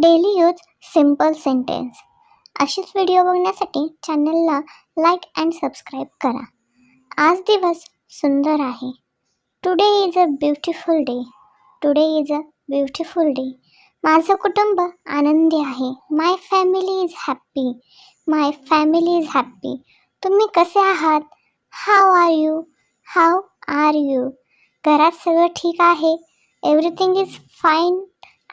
Daily use simple sentence. अशीच video बघण्यासाठी चॅनलला लाईक अँड सबस्क्राईब करा. आज दिवस सुंदर आहे. Today is a beautiful day today is a beautiful day माझं कुटुंब आनंदी आहे. My family is happy my family is happy तुम्ही कसे आहात? How are you how are you घरात सगळं ठीक आहे? Everything is fine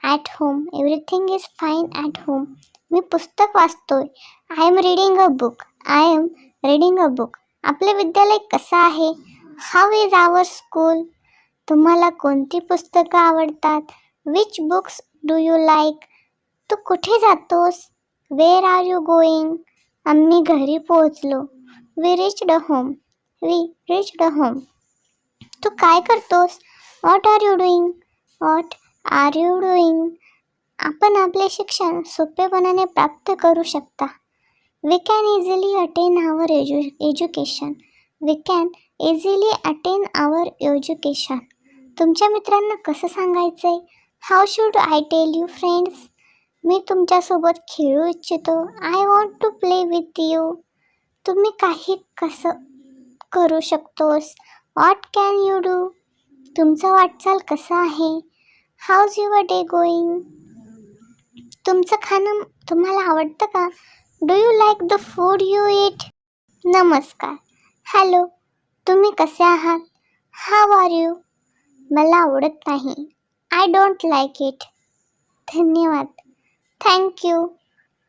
at home everything is fine at home मी पुस्तक वाचतोय. I am reading a book I am reading a book आपले विद्यालय कसं आहे? हाव इज आवर स्कूल तुम्हाला कोणती पुस्तकं आवडतात? Which books do you like तू कुठे जातोस? वेअर आर यू गोईंग आम्ही घरी पोहोचलो. वी ड होम वी ड होम तू काय करतोस? What are you doing what are you doing आपण आपले शिक्षण सोपेपणाने प्राप्त करू शकता. We can easily attain our edu education we can easily attain our education तुमच्या मित्रांना कसं सांगायचं आहे how should I tell you friends मी तुमच्यासोबत खेळू इच्छितो. I want to play with you तुम्ही काही कसं करू शकतोस? व्हॉट कॅन यू डू तुमचं वाटचाल कसं आहे? हाऊज युअर डे गोईंग तुमचं खाणं तुम्हाला आवडतं का? Do you like the food you eat नमस्कार. हॅलो तुम्ही कसे आहात? हाव आर यू मला आवडत नाही. आय डोंट लाईक इट धन्यवाद. थँक्यू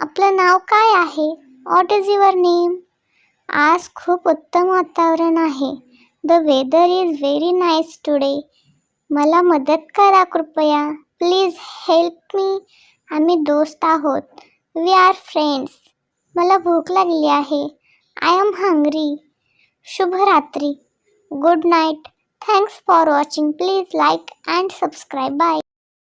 आपलं नाव काय आहे? वॉट इज युअर नेम आज खूप उत्तम वातावरण आहे. The weather is very nice today मला मदत करा कृपया. Please help me. आम्ही दोस्त आहोत. We are friends. मला भूक लागली आहे. आय एम हंग्री शुभरात्री. Good night. Thanks for watching please like and subscribe bye